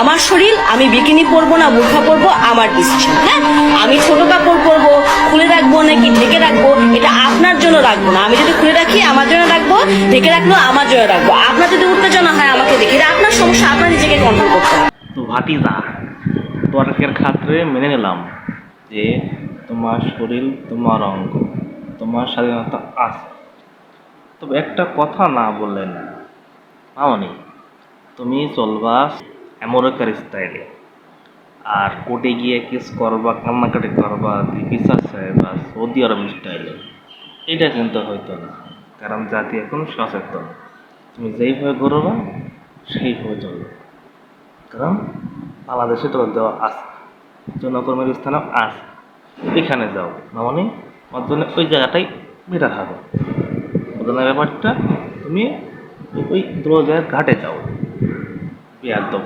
আমার শরীর, আমি বিকিনি পরবো না বোরখা পরবো, আমার ডিসিশন হ্যাঁ? আমি ছোট কাপড় পরবো, খুলে রাখব নাকি ঢেকে রাখব, এটা আপনার জন্য রাখব না। আমি যদি খুলে রাখি, আমার জন্য রাখব, ঢেকে রাখলেও আমার জন্য রাখব। আপনার যদি উত্তেজনা হয়, আমাকে দেখে এটা আপনার সমস্যা, আপনার নিজেকে কন্ট্রোল করতে হবে। তো ভাটিজা তর্কের মেনে নিলাম যে তোমার শরীর, তোমার অঙ্গ, তোমার স্বাধীনতা আছে। তবে একটা কথা না বললেন মামনি, তুমি চলবা আমেরিকার স্টাইলে আর কোর্টে গিয়ে কিস করবা, কান্নাকাটি করবা, বিচার বা সৌদি আরব স্টাইলে এটা কিন্তু হইতো না। কারণ জাতি এখন সচেতন। তুমি যেইভাবে ঘুরবা সেইভাবে চলবে। কারণ বাংলাদেশে তো দেওয়া আছে, জনকর্মের স্থানে আছে। এখানে যাও, না মানে ওর জন্য ওই জায়গাটাই বেটার হবে ওজনের ব্যাপারটা তুমি ওই দোলের ঘাটে যাও। একদম